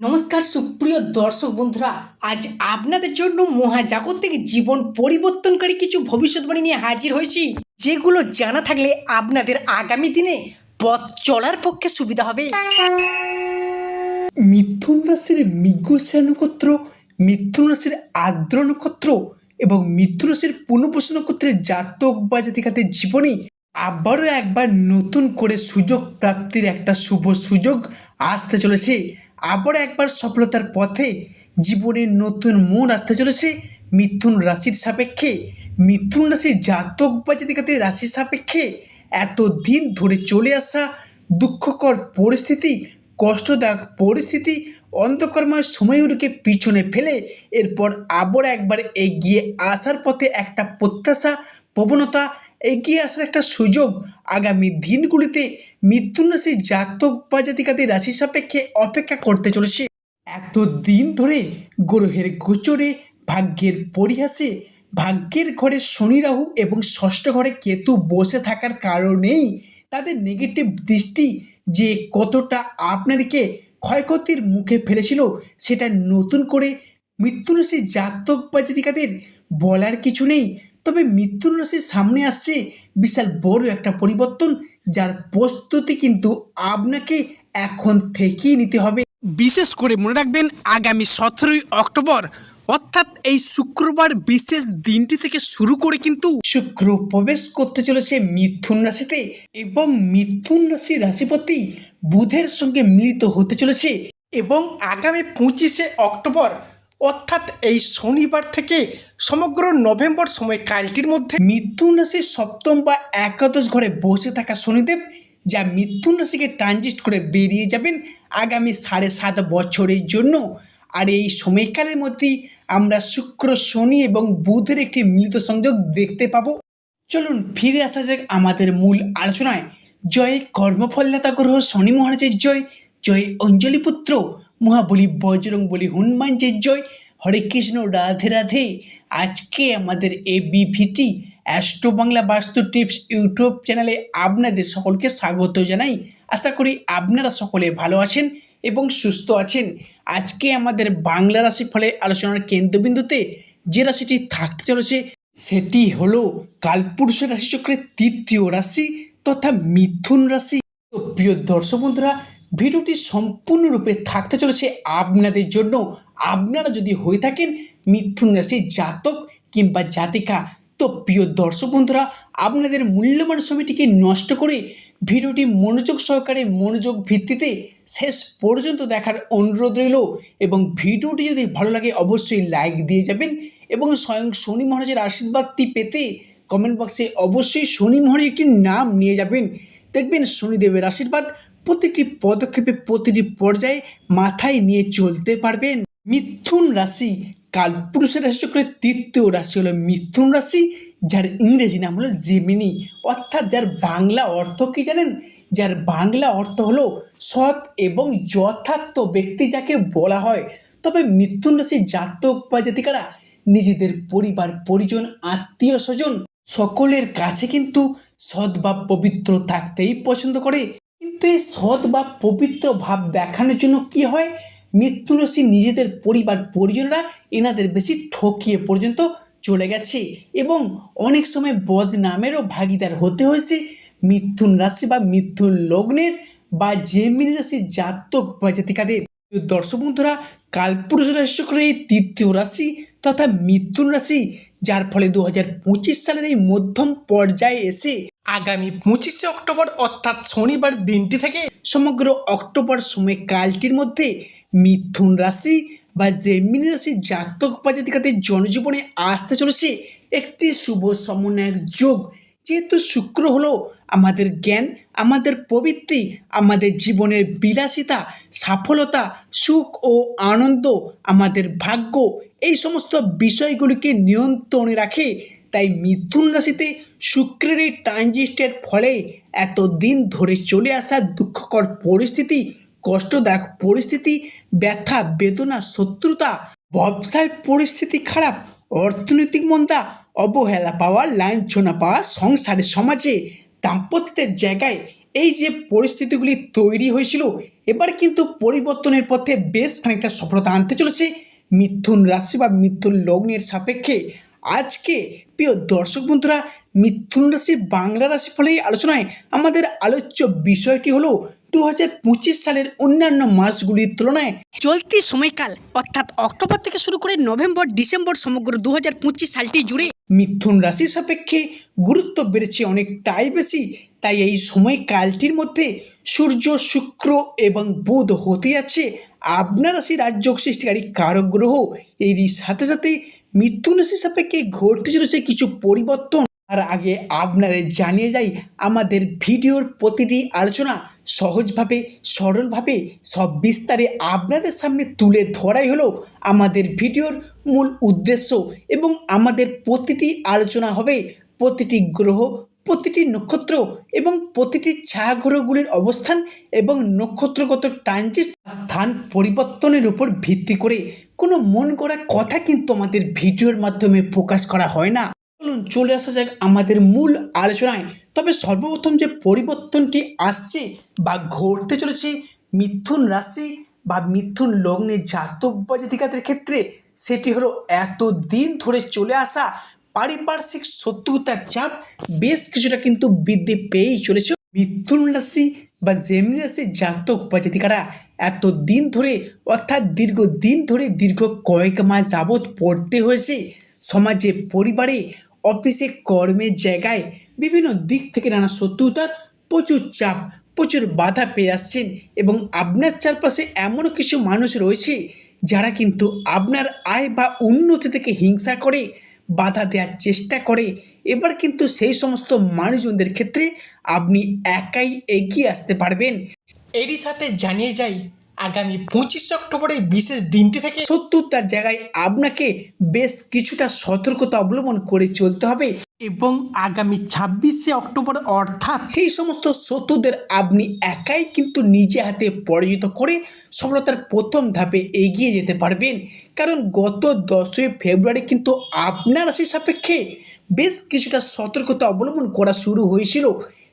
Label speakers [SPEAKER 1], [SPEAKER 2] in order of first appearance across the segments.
[SPEAKER 1] নমস্কার সুপ্রিয় দর্শক বন্ধুরা, আজ আপনাদের জন্য মহাজাগতিক জীবন পরিবর্তনকারী কিছু ভবিষ্যৎবাণী নিয়ে হাজির হয়েছি, যেগুলো জানা থাকলে আপনাদের আগামী দিনে পথ চলার পক্ষে সুবিধা হবে।
[SPEAKER 2] মিথুন রাশির মৃগশা নক্ষত্র, মিথুন রাশির আর্দ্র নক্ষত্র এবং মিথুন রাশির পুনঃপূর্ণ নক্ষত্রের জাতক বা জাতিকাদের জীবনে আবারও একবার নতুন করে সুযোগ প্রাপ্তির একটা শুভ সুযোগ আসতে চলেছে। আবারও একবার সফলতার পথে জীবনের নতুন মন আসতে চলেছে মিথুন রাশির সাপেক্ষে। মিথুন রাশির জাতক বা জাতিকাদের রাশির সাপেক্ষে এত দিন ধরে চলে আসা দুঃখকর পরিস্থিতি, কষ্টদায়ক পরিস্থিতি, অন্ধকর্ময় সময়গুলোকে পিছনে ফেলে এরপর আবার একবার এগিয়ে আসার পথে একটা প্রত্যাশা, প্রবণতা, এগিয়ে আসার একটা সুযোগ আগামী দিনগুলিতে মৃত্যুন রাশি জাতক বা জাতিকাদের রাশি সাপেক্ষে অপেক্ষা করতে চলেছে। এত দিন ধরে গ্রহের গোচরে, ভাগ্যের পরিহাসে, ভাগ্যের ঘরে শনি রাহু এবং ষষ্ঠ ঘরে কেতু বসে থাকার কারণেই তাদের নেগেটিভ দৃষ্টি যে কতটা আপনাদেরকে ক্ষয়ক্ষতির মুখে ফেলেছিল সেটা নতুন করে মৃত্যু রাশির জাতক বা জাতিকাদের বলার কিছু নেই। তবে মৃত্যুর রাশির সামনে আসছে বিশাল বড় একটা পরিবর্তন যার প্রস্তুতি কিন্তু আপনাকে এখন থেকেই নিতে হবে।
[SPEAKER 3] বিশেষ করে মনে রাখবেন আগামী সতেরোই অক্টোবর অর্থাৎ এই শুক্রবার বিশেষ দিনটি থেকে শুরু করে কিন্তু
[SPEAKER 2] শুক্র প্রবেশ করতে চলেছে মিথুন রাশিতে এবং মিথুন রাশি রাশিপতি বুধের সঙ্গে মিলিত হতে চলেছে।
[SPEAKER 3] এবং আগামী পঁচিশে অক্টোবর অর্থাৎ এই শনিবার থেকে সমগ্র নভেম্বর সময়কালটির মধ্যে
[SPEAKER 2] মিথুন রাশির সপ্তম বা একাদশ ঘরে বসে থাকা শনিদেব যা মিথুন রাশিকে ট্রানজিস্ট করে বেরিয়ে যাবেন আগামী সাড়ে সাত বছরের জন্য। আর এই সময়কালের মধ্যেই আমরা শুক্র, শনি এবং বুধের একটি মিলিত সংযোগ দেখতে পাবো। চলুন ফিরে আসা যাক আমাদের মূল আলোচনায়। জয় কর্মফলদাতা গ্রহ, শনি মহারাজের জয়। জয় অঞ্জলি পুত্র। মহাবলী বজরং বলি হনুমানজির জয়। হরে কৃষ্ণ, রাধে রাধে। আজকে আমাদের এ বিভিটি অ্যাস্ট্রো বাংলা বাস্তু টিপস ইউটিউব চ্যানেলে আপনাদের সকলকে স্বাগত জানাই। আশা করি আপনারা সকলে ভালো আছেন এবং সুস্থ আছেন। আজকে আমাদের বাংলা রাশি ফলে আলোচনার কেন্দ্রবিন্দুতে যে রাশিটি থাকতে চলেছে, সেটি হলো কালপুরুষ রাশিচক্রের তৃতীয় রাশি তথা মিথুন রাশি। প্রিয় দর্শক বন্ধুরা ভিডিওটি সম্পূর্ণরূপে থাকতে চলেছে আপনাদের জন্য। আপনারা যদি হয়ে থাকেন মিথুন রাশির জাতক কিংবা জাতিকা, তো প্রিয় দর্শক বন্ধুরা, আপনাদের মূল্যবান সময়টিকে নষ্ট করে ভিডিওটি মনোযোগ সহকারে মনোযোগ ভিত্তিতে শেষ পর্যন্ত দেখার অনুরোধ রইল এবং ভিডিওটি যদি ভালো লাগে অবশ্যই লাইক দিয়ে যাবেন এবং স্বয়ং শনি মহারাজের আশীর্বাদটি পেতে কমেন্ট বক্সে অবশ্যই শনি মহারাজ একটি নাম নিয়ে যাবেন। দেখবেন শনিদেবের আশীর্বাদ প্রতিটি পদক্ষেপে প্রতিটি পর্যায়ে মাথায় নিয়ে চলতে পারবেন মিথুন রাশি। কালপুরুষের রাশি চক্রের তৃতীয় রাশি হলো মিথুন রাশি, যার ইংরেজি নাম হলো জেমিনি অর্থাৎ যার বাংলা অর্থ কি জানেন? যার বাংলা অর্থ হলো সৎ এবং যথার্থ ব্যক্তি যাকে বলা হয়। তবে মিথুন রাশি জাতক বা জাতিকারা, নিজেদের পরিবার, পরিজন, আত্মীয় স্বজন সকলের কাছে কিন্তু সৎ বা পবিত্র থাকতেই পছন্দ করে। এই সৎ বা পবিত্র ভাব দেখানোর জন্য কি হয়? মৃত্যু রাশি নিজেদের পরিবার, পরিজনরা এনাদের বেশি ঠকিয়ে পর্যন্ত চলে গেছে। এবং অনেক সময় বদনামেরও ভাগিদার হতে হয়েছে। মিথুন রাশি বা মিথুন লগ্নের বা জেমিনি রাশির জাতক বা জাতিকাদের। দর্শক বন্ধুরা, কালপুরুষ রাশি চক্রের এই তৃতীয় রাশি তথা মিথুন রাশি, যার ফলে দু হাজার পঁচিশ সালের এই মধ্যম পর্যায়ে এসে
[SPEAKER 3] আগামী পঁচিশে অক্টোবর অর্থাৎ শনিবার দিনটি থেকে
[SPEAKER 2] সমগ্র অক্টোবর সময়কালটির মধ্যে মিথুন রাশি বা জেমিনি রাশি জাতক বা জাতিকাদের জনজীবনে আসতে চলেছে একটি শুভ সমন্বয়ক যোগ। যেহেতু শুক্র হলো আমাদের জ্ঞান, আমাদের প্রবৃত্তি, আমাদের জীবনের বিলাসিতা সফলতা সুখ ও আনন্দ, আমাদের ভাগ্য, এই সমস্ত বিষয়গুলিকে নিয়ন্ত্রণে রাখে। তাই মিথুন রাশিতে শুক্রের এই ট্রানজিস্টের ফলে এতদিন ধরে চলে আসা দুঃখকর পরিস্থিতি, কষ্টদায়ক পরিস্থিতি, ব্যথা, বেদনা, শত্রুতা ব্যবসায় পরিস্থিতি খারাপ, অর্থনৈতিক মন্দা, অবহেলা পাওয়া, লাঞ্ছনা পাওয়া, সংসারে, সমাজে দাম্পত্যের জায়গায় এই যে পরিস্থিতিগুলি তৈরি হয়েছিল, এবার কিন্তু পরিবর্তনের পথে বেশ খানিকটা সফলতা আনতে চলেছে। মিথুন রাশি বা মিথুন লগ্নের সাপেক্ষে আজকে প্রিয় দর্শক বন্ধুরা মিথুন রাশি বাংলা রাশি ফলে এই আলোচনায়। আমাদের আলোচ্য বিষয়টি হলো দু হাজার পঁচিশ সালের অন্যান্য মাসগুলির তুলনায়।
[SPEAKER 1] চলতি সময়কাল অর্থাৎ অক্টোবর থেকে শুরু করে নভেম্বর ডিসেম্বর সমগ্র দু হাজার সালটি জুড়ে
[SPEAKER 2] মিথুন রাশির সাপেক্ষে গুরুত্ব বেড়েছে অনেকটাই বেশি। তাই এই সময়কালটির মধ্যে সূর্য শুক্র এবং বুধ হতে যাচ্ছে। আপনার রাশি রাজ্য সৃষ্টিকারী কারক গ্রহ। এরই সাথে সাথে মিথুন রাশি সাপেক্ষে ঘটতে চলেছে কিছু পরিবর্তন। আর আগে আপনাদের জানিয়ে যাই, আমাদের ভিডিওর প্রতিটি আলোচনা সহজভাবে, সরলভাবে, সব বিস্তারে আপনাদের সামনে তুলে ধরাই হলো আমাদের ভিডিওর মূল উদ্দেশ্য এবং আমাদের প্রতিটি আলোচনা হবে প্রতিটি গ্রহ, প্রতিটি নক্ষত্র এবং প্রতিটি ছায়াগ্রহগুলির অবস্থান এবং নক্ষত্রগত ট্রানজিট স্থান পরিবর্তনের উপর ভিত্তি করে। কোনো মন করা কথা কিন্তু আমাদের ভিডিওর মাধ্যমে প্রকাশ করা হয় না। চলুন, চলে আসা যাক আমাদের মূল আলোচনায়। তবে সর্বপ্রথম যে পরিবর্তনটি আসছে বা ঘটতে চলেছে, মিথুন রাশি বা মিথুন লগ্নে জাতক বা জাতিকাদের ক্ষেত্রে, সেটি হলো এত দিন ধরে চলে আসা পারিপার্শ্বিক শত্রুতার চাপ বেশ কিছুটা কিন্তু বৃদ্ধি পেয়েই চলেছে। মিথুন রাশি বা জেমিনি রাশি জাতক বা জাতিকারা এত দিন ধরে, অর্থাৎ দীর্ঘ দিন ধরে, দীর্ঘ কয়েক মাস যাবৎ পড়তে হয়েছে। সমাজে, পরিবারে অফিসে কর্মের জায়গায় বিভিন্ন দিক থেকে নানা শত্রুতার প্রচুর চাপ, প্রচুর বাধা পেয়ে আসছেন এবং আপনার চারপাশে এমনও কিছু মানুষ রয়েছে যারা কিন্তু আপনার আয় বা উন্নতি থেকে হিংসা করে, বাধা দেওয়ার চেষ্টা করে। এবার কিন্তু সেই সমস্ত মানুষজনদের ক্ষেত্রে আপনি একাই এগিয়ে আসতে পারবেন।
[SPEAKER 3] এরই সাথে জানিয়ে যাই আগামী পঁচিশে অক্টোবরের বিশেষ দিনটি থেকে
[SPEAKER 2] শত্রুতার জায়গায় আপনাকে বেশ কিছুটা সতর্কতা অবলম্বন করে চলতে হবে
[SPEAKER 3] এবং আগামী ছাব্বিশে অক্টোবর অর্থাৎ
[SPEAKER 2] সেই সমস্ত শত্রুদের আপনি একাই কিন্তু নিজে হাতে পরাজিত করে সফলতার প্রথম ধাপে এগিয়ে যেতে পারবেন। কারণ গত দশই ফেব্রুয়ারি কিন্তু আপনার রাশির সাপেক্ষে বেশ কিছুটা সতর্কতা অবলম্বন করা শুরু হয়েছিল।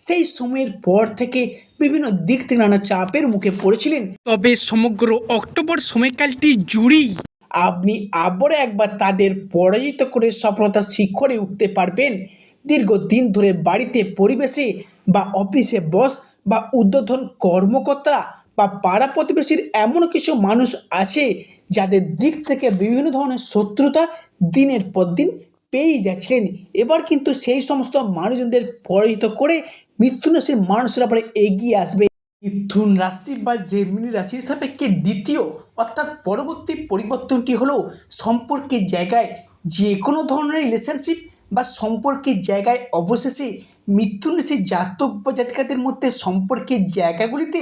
[SPEAKER 2] সেই সময়ের পর থেকে বিভিন্ন দিক থেকে নানা চাপের মুখে পড়েছিলেন।
[SPEAKER 3] তবে সমগ্র অক্টোবর সময়কালটি জুড়েই
[SPEAKER 2] আপনি আবারও একবার তাদের পরাজিত করে সফলতার শিখরে উঠতে পারবেন। দীর্ঘদিন ধরে বাড়িতে পরিবেশে বা অফিসে বস বা উদ্বোধন কর্মকর্তা বা পাড়া প্রতিবেশীর এমন কিছু মানুষ আছে যাদের দিক থেকে বিভিন্ন ধরনের শত্রুতা দিনের পর দিন পেয়েই যাচ্ছিলেন। এবার কিন্তু সেই সমস্ত মানুষজনদের পরাজিত করে মৃত্যু রাশির মানুষের আবার এগিয়ে আসবে।
[SPEAKER 3] মিথুন রাশি বা জেমিনি রাশির সাপেক্ষে দ্বিতীয়, অর্থাৎ পরবর্তী পরিবর্তনটি হলো সম্পর্কের জায়গায় যে কোনো ধরনের রিলেশনশিপ বা সম্পর্কের জায়গায় অবশেষে মিথুন রাশির জাতক বা জাতিকাদের মধ্যে সম্পর্কের জায়গাগুলিতে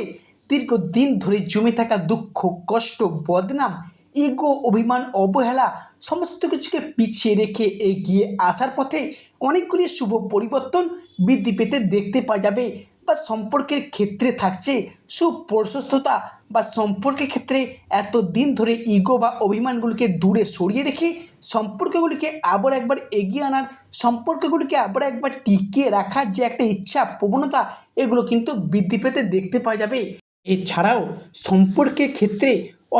[SPEAKER 3] দীর্ঘদিন ধরে জমে থাকা দুঃখ, কষ্ট, বদনাম ইগো অভিমান, অবহেলা, সমস্ত কিছুকে পিছিয়ে রেখে এগিয়ে আসার পথে অনেকগুলি শুভ পরিবর্তন বৃদ্ধি পেতে দেখতে পাওয়া যাবে বা সম্পর্কের ক্ষেত্রে থাকছে। সুপ্রশস্ততা বা সম্পর্কের ক্ষেত্রে এত দিন ধরে ইগো বা অভিমানগুলিকে দূরে সরিয়ে রেখে সম্পর্কগুলিকে আবার একবার এগিয়ে আনার, সম্পর্কগুলিকে আবার একবার টিকিয়ে রাখার যে একটা ইচ্ছা, প্রবণতা, এগুলো কিন্তু বৃদ্ধি পেতে দেখতে পাওয়া যাবে।
[SPEAKER 2] এছাড়াও সম্পর্কের ক্ষেত্রে,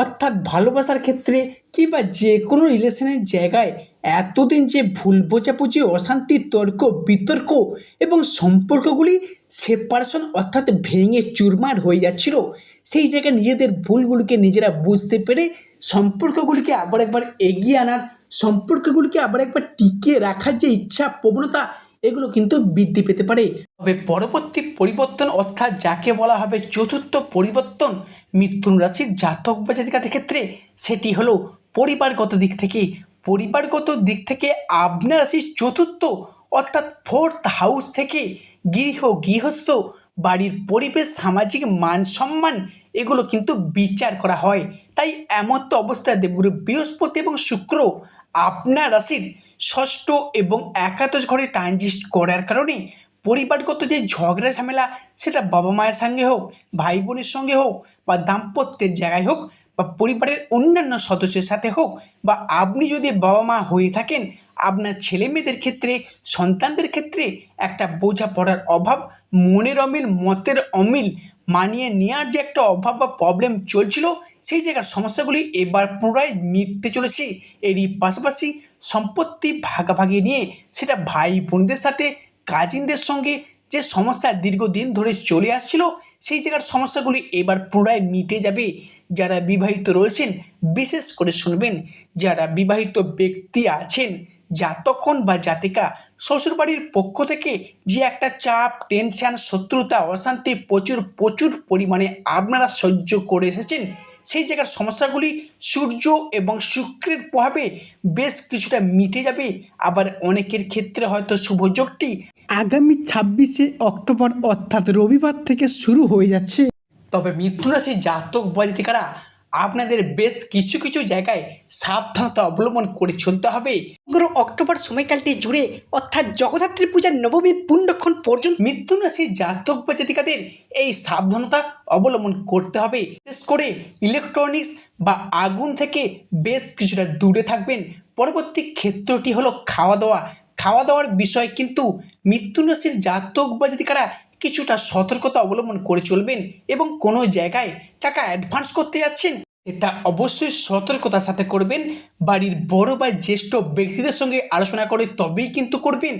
[SPEAKER 2] অর্থাৎ ভালোবাসার ক্ষেত্রে কিংবা যে কোনো রিলেশনের জায়গায় এতদিন যে ভুল বোঝাবুঝি, অশান্তি, তর্ক, বিতর্ক এবং সম্পর্কগুলি সেপারেশন অর্থাৎ ভেঙে চুরমার হয়ে যাচ্ছিল, সেই জায়গায় নিজেদের ভুলগুলিকে নিজেরা বুঝতে পেরে সম্পর্কগুলিকে আবার একবার এগিয়ে আনার, সম্পর্কগুলিকে আবার একবার টিকিয়ে রাখার যে ইচ্ছা, প্রবণতা, এগুলো কিন্তু বৃদ্ধি পেতে পারে। তবে পরবর্তী পরিবর্তন অর্থাৎ যাকে বলা হবে চতুর্থ পরিবর্তন, মিথুন রাশির জাতক বা জাতিকাদের ক্ষেত্রে সেটি হলো পরিবারগত দিক থেকে পরিবারগত দিক থেকে আপনার রাশির চতুর্থ অর্থাৎ ফোর্থ হাউস থেকে গৃহ, গৃহস্থ, বাড়ির পরিবেশ, সামাজিক মান সম্মান, এগুলো কিন্তু বিচার করা হয়। তাই এমন তো অবস্থায় দেবগুরু বৃহস্পতি এবং শুক্র আপনার রাশির ষষ্ঠ এবং একাদশ ঘরে ট্রানজিস্ট করার কারণে পরিবারগত যে ঝগড়া, ঝামেলা, সেটা বাবা মায়ের সঙ্গে হোক, ভাই বোনের সঙ্গে হোক বা দাম্পত্যের জায়গায় হোক বা পরিবারের অন্যান্য সদস্যের সাথে হোক বা আপনি যদি বাবা মা হয়ে থাকেন, আপনার ছেলে মেয়েদের ক্ষেত্রে, সন্তানদের ক্ষেত্রে একটা বোঝাপড়ার অভাব, মনের অমিল, মতের অমিল মানিয়ে নেওয়ার যে একটা অভাব বা প্রবলেম চলছিল, সেই জায়গার সমস্যাগুলি এবার পুনরায় মিটতে চলেছে। এরই পাশাপাশি সম্পত্তি ভাগাভাগি নিয়ে সেটা ভাই বোনদের সাথে কাজিনদের সঙ্গে যে সমস্যা দীর্ঘদিন ধরে চলে আসছিল, সেই জায়গার সমস্যাগুলি এবার পুনরায় মিটে যাবে। যারা বিবাহিত রয়েছেন, বিশেষ করে শুনবেন, যারা বিবাহিত ব্যক্তি আছেন জাতকন বা জাতিকা, শ্বশুরবাড়ির পক্ষ থেকে যে একটা চাপ টেনশন শত্রুতা, অশান্তি প্রচুর প্রচুর পরিমাণে আপনারা সহ্য করে এসেছেন, সেই জায়গার সমস্যাগুলি সূর্য এবং শুক্রের প্রভাবে বেশ কিছুটা মিটে যাবে। আবার অনেকের ক্ষেত্রে হয়তো শুভযোগটি
[SPEAKER 3] আগামী ছাব্বিশে অক্টোবর অর্থাৎ রবিবার থেকে শুরু হয়ে যাচ্ছে।
[SPEAKER 2] তবে মিথুন রাশি জাতক বজাতিকারা আপনাদের বেশ কিছু কিছু জায়গায় সাবধানতা অবলম্বন করে চলতে হবে।
[SPEAKER 1] সমগ্র অক্টোবর সময়কালটি জুড়ে অর্থাৎ জগদ্ধাত্রী পূজার নবমী পুণ্যক্ষণ পর্যন্ত
[SPEAKER 2] মিথুন রাশি জাতক বা জাতিকাদের এই সাবধানতা অবলম্বন করতে হবে। বিশেষ করে ইলেকট্রনিক্স বা আগুন থেকে বেশ কিছুটা দূরে থাকবেন। পরবর্তী ক্ষেত্রটি হলো খাওয়া দাওয়া। খাওয়া দাওয়ার বিষয় কিন্তু মিথুন রাশির জাতক বা জাতিকারা কিছুটা সতর্কতা অবলম্বন করে চলবেন এবং কোনো জায়গায় টাকা অ্যাডভান্স করতে যাচ্ছেন, এটা অবশ্যই সতর্কতার সাথে করবেন। বাড়ির বড় বা জ্যেষ্ঠ ব্যক্তিদের সঙ্গে আলোচনা করে তবেই কিন্তু করবেন।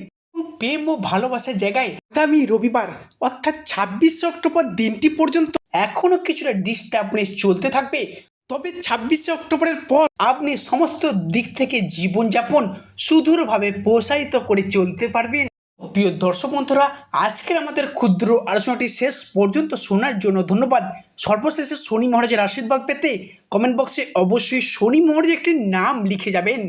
[SPEAKER 2] প্রেম ও ভালোবাসার জায়গায়
[SPEAKER 3] আগামী রবিবার অর্থাৎ ছাব্বিশে অক্টোবর দিনটি পর্যন্ত
[SPEAKER 2] এখনও কিছুটা ডিস্টার্বনেস চলতে থাকবে।
[SPEAKER 3] তবে ছাব্বিশে অক্টোবরের পর
[SPEAKER 2] আপনি সমস্ত দিক থেকে জীবনযাপন সুদূরভাবে প্রসারিত করে চলতে পারবেন। প্রিয় দর্শক বন্ধুরা, আজকের আমাদের ক্ষুদ্র আলোচনাটি শেষ পর্যন্ত শোনার জন্য ধন্যবাদ। সর্বশেষে শনি মহারাজের আশীর্বাদ পেতে কমেন্ট বক্সে অবশ্যই শনি মহারাজ একটি নাম লিখে যাবেন।